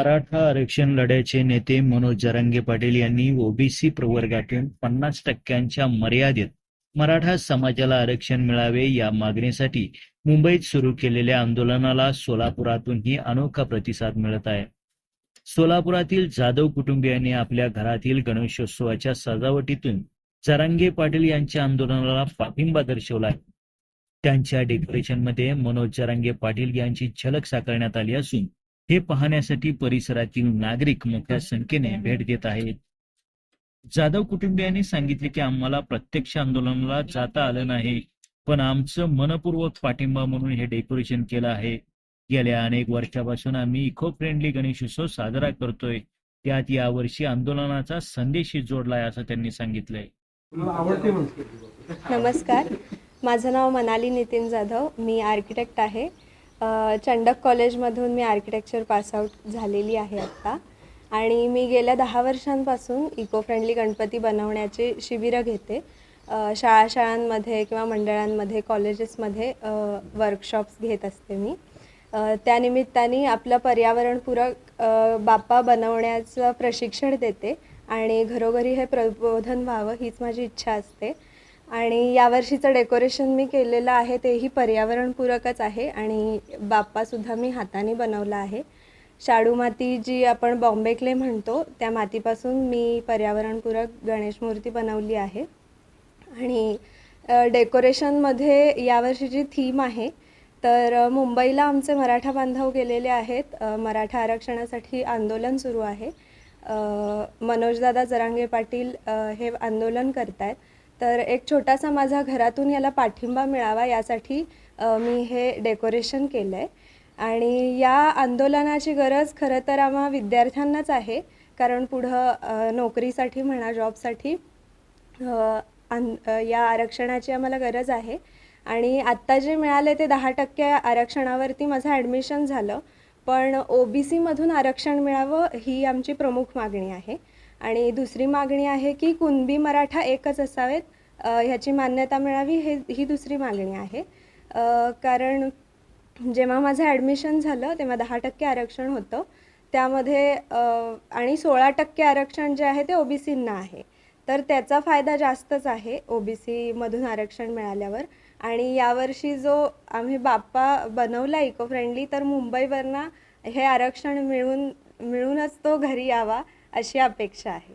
मराठा आरक्षण लढ्याचे नेते मनोज जरांगे पाटील यांनी ओबीसी प्रवर्गातून पन्नास टक्क्यांच्या मर्यादेत मराठा समाजाला आरक्षण मिळावे या मागणीसाठी मुंबईत सुरू केलेल्या आंदोलनाला सोलापुरातूनही अनोखा प्रतिसाद मिळत आहे. सोलापुरातील जाधव कुटुंबियांनी आपल्या घरातील गणेशोत्सवाच्या सजावटीतून जरांगे पाटील यांच्या आंदोलनाला पाठिंबा आहे. त्यांच्या डेकोरेशनमध्ये मनोज जरांगे पाटील यांची झलक साकारण्यात आली असून हे पाहण्यासाठी परिसरातील नागरिक मोठ्या संख्येने भेट देत आहेत. जाधव कुटुंबियांनी सांगितले की आम्हाला प्रत्यक्ष आंदोलनाला जाता आलं नाही पण आमचं मनपूर्वक पाठिंबा म्हणून हे डेकोरेशन केलं आहे. गेल्या अनेक वर्षापासून आम्ही इको फ्रेंडली गणेशोत्सव साजरा करतोय. त्यात यावर्षी आंदोलनाचा संदेशही जोडलाय असं त्यांनी सांगितलंय. नमस्कार. माझं नाव मनाली नितीन जाधव. मी आर्किटेक्ट आहे. चंडक कॉलेजमधून मी आर्किटेक्चर पासआउट झालेली आहे आत्ता आणि मी गेल्या दहा वर्षांपासून इको फ्रेंडली गणपती बनवण्याचे शिबिरं घेते. शाळा शाळांमध्ये किंवा मंडळांमध्ये कॉलेजेसमध्ये वर्कशॉप्स घेत असते मी. त्यानिमित्ताने आपलं पर्यावरणपूरक बाप्पा बनवण्याचं प्रशिक्षण देते आणि घरोघरी हे प्रबोधन व्हावं हीच माझी इच्छा असते. आणि यावर्षीचं डेकोरेशन मी केलेलं आहे तेही पर्यावरणपूरकच आहे आणि बाप्पासुद्धा मी हाताने बनवला आहे. शाडू माती जी आपण बॉम्बे क्ले म्हणतो त्या मातीपासून मी पर्यावरणपूरक गणेश मूर्ती बनवली आहे. आणि डेकोरेशनमध्ये डेकोरेशनमध्ये यावर्षीची थीम आहे तर मुंबईला आमचे मराठा बांधव गेलेले आहेत. मराठा आरक्षणासाठी आंदोलन सुरू आहे. मनोजदादा जरांगे पाटील हे आंदोलन करत आहेत तर एक छोटासा माझा घरातून याला पाठिंबा मिळावा यासाठी मी हे डेकोरेशन केलं आहे आणि या आंदोलनाची गरज खरं तर आम्हा विद्यार्थ्यांनाच आहे कारण पुढं नोकरीसाठी म्हणा जॉबसाठी या आरक्षणाची आम्हाला गरज आहे. आणि आत्ता जे मिळाले ते दहा टक्के आरक्षणावरती माझं ॲडमिशन झालं. पण ओ बी सीमधून आरक्षण मिळावं ही आमची प्रमुख मागणी आहे. आणि दुसरी मागणी आहे की कुणबी मराठा एकच असावेत ह्याची मान्यता मिळावी हे ही दुसरी मागणी आहे. कारण जेव्हा माझं ॲडमिशन झालं तेव्हा दहा टक्के आरक्षण होतं. त्यामध्ये आणि सोळा टक्के आरक्षण जे आहे ते ओ बी सींना आहे. तर त्याचा फायदा जास्तच आहे ओ बी सीमधून आरक्षण मिळाल्यावर. आणि यावर्षी जो आम्ही बाप्पा बनवला इको फ्रेंडली तर मुंबईवरनं हे आरक्षण मिळून मिळूनच तो घरी यावा अशी अपेक्षा आहे.